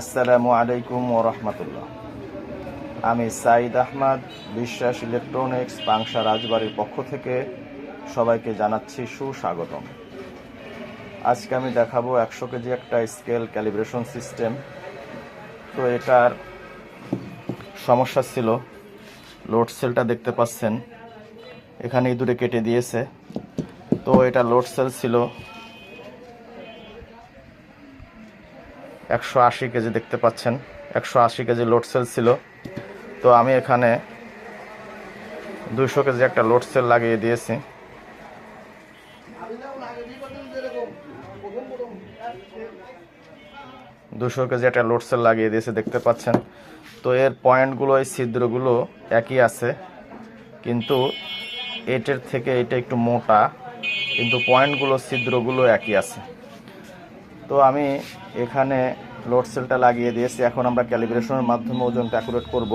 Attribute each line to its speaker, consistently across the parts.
Speaker 1: আসসালামু আলাইকুম রহমতুল্লাহ। আমি সাইদ আহমদ, বিশ্বাস ইলেকট্রনিক্স পাংশা রাজবাড়ির পক্ষ থেকে সবাইকে জানাচ্ছি সুস্বাগতম। আজকে আমি দেখাবো একশো কেজি একটা স্কেল ক্যালিব্রেশন সিস্টেম। তো এটার সমস্যা ছিল, লোড সেলটা দেখতে পাচ্ছেন। এখানে ইঁদুরে কেটে দিয়েছে। তো এটা লোড সেল ছিল একশো আশি কেজি দেখতে পাচ্ছেন। একশো আশি কেজি লোড সেল ছিল। তো আমি এখানে দুইশো কেজি একটা লোড সেল লাগিয়ে দিয়েছি। দুশো কেজি একটা লোড সেল লাগিয়ে দিয়েছে দেখতে পাচ্ছেন। তো এর পয়েন্টগুলো এই ছিদ্রগুলো একই আছে। কিন্তু এটার থেকে এটা একটু মোটা। কিন্তু পয়েন্টগুলো ছিদ্রগুলো একই আছে। তো আমি এখানে লোড সেলটা লাগিয়ে দিয়েছি। এখন আমরা ক্যালিব্রেশনের মাধ্যমে ওজনটা অ্যাকুরেট করব।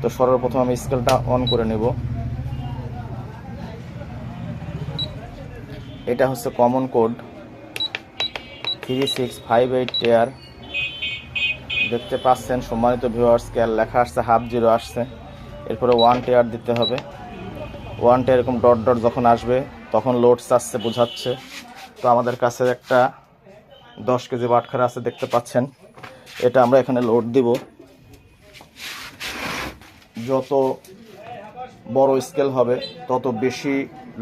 Speaker 1: তো সর্বপ্রথম আমি স্কেলটা অন করে নেব। এটা হচ্ছে common code three six five eight টেয়ার দেখতে পাচ্ছেন, সম্মানিত ভিউয়ার্স স্কেল লেখা আসছে হাফ জিরো আসছে। এরপরে ওয়ান টেয়ার দিতে হবে। ওয়ান টেয়ার এরকম ডট ডট যখন আসবে, তখন লোড চাচ্ছে বোঝাচ্ছে। তো আমাদের কাছে একটা দশ কেজি বাটখারা আছে, দেখতে পাচ্ছেন। এটা আমরা এখানে লোড দিব। যত বড় স্কেল হবে, তত বেশি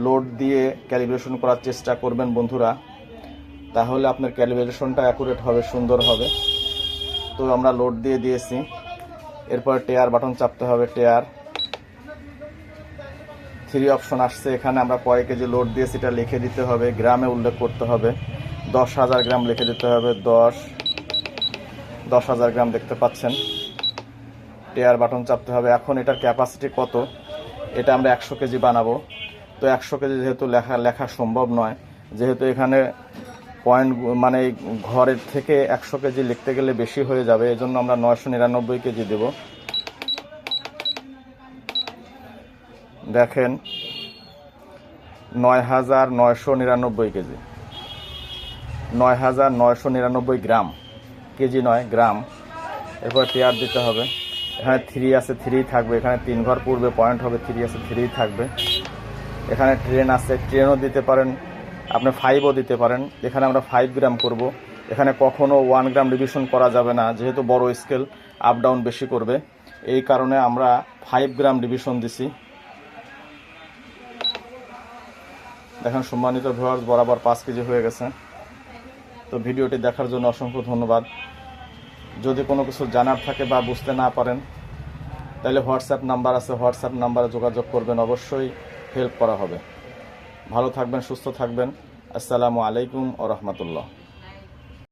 Speaker 1: লোড দিয়ে ক্যালিব্রেশন করার চেষ্টা করবেন বন্ধুরা। তাহলে আপনার ক্যালিব্রেশনটা অ্যাকুরেট হবে, সুন্দর হবে। তো আমরা লোড দিয়ে দিয়েছি। এরপর টেয়ার বাটন চাপতে হবে টেয়ার থ্রি অপশন আসছে। এখানে আমরা কয় কেজি লোড দিয়েছি, এটা লিখে দিতে হবে। গ্রামে উল্লেখ করতে হবে। দশ হাজার গ্রাম লিখে দিতে হবে। দশ দশ হাজার গ্রাম দেখতে পাচ্ছেন। টেয়ার বাটন চাপতে হবে। এখন এটার ক্যাপাসিটি কত? এটা আমরা একশো কেজি বানাবো। তো একশো কেজি যেহেতু লেখা লেখা সম্ভব নয়, যেহেতু এখানে পয়েন্ট মানে ঘরের থেকে একশো কেজি লিখতে গেলে বেশি হয়ে যাবে। এই জন্য আমরা নয়শো নিরানব্বই কেজি দেব। দেখেন, নয় হাজার নয়শো নিরানব্বই কেজি। নয় হাজার নয়শো নিরানব্বই গ্রাম। কেজি নয়, গ্রাম। এরপর টেয়ার দিতে হবে। এখানে থ্রি আছে থ্রি থাকবে। এখানে তিন ঘর পূর্বে পয়েন্ট হবে থ্রি আছে থ্রি থাকবে। এখানে ট্রেন আছে ট্রেনও দিতে পারেন। আপনি ফাইভও দিতে পারেন। এখানে আমরা ফাইভ গ্রাম করব। এখানে কখনও ওয়ান গ্রাম ডিভিশন করা যাবে না। যেহেতু বড় স্কেল আপ ডাউন বেশি করবে। এই কারণে আমরা ফাইভ গ্রাম ডিভিশন দিছি। দেখেন সম্মানিত ভিউয়ার্স, বরাবর পাঁচ কেজি হয়ে গেছে। তো ভিডিওটি দেখার জন্য অসংখ্য ধন্যবাদ। যদি কোনো কিছু জানার থাকে বা বুঝতে না পারেন, তাহলে হোয়াটসঅ্যাপ নাম্বার আছে। হোয়াটসঅ্যাপ নাম্বারে যোগাযোগ করবেন, অবশ্যই হেল্প করা হবে। ভালো থাকবেন, সুস্থ থাকবেন। আসসালামু আলাইকুম ও রহমতুল্লাহ।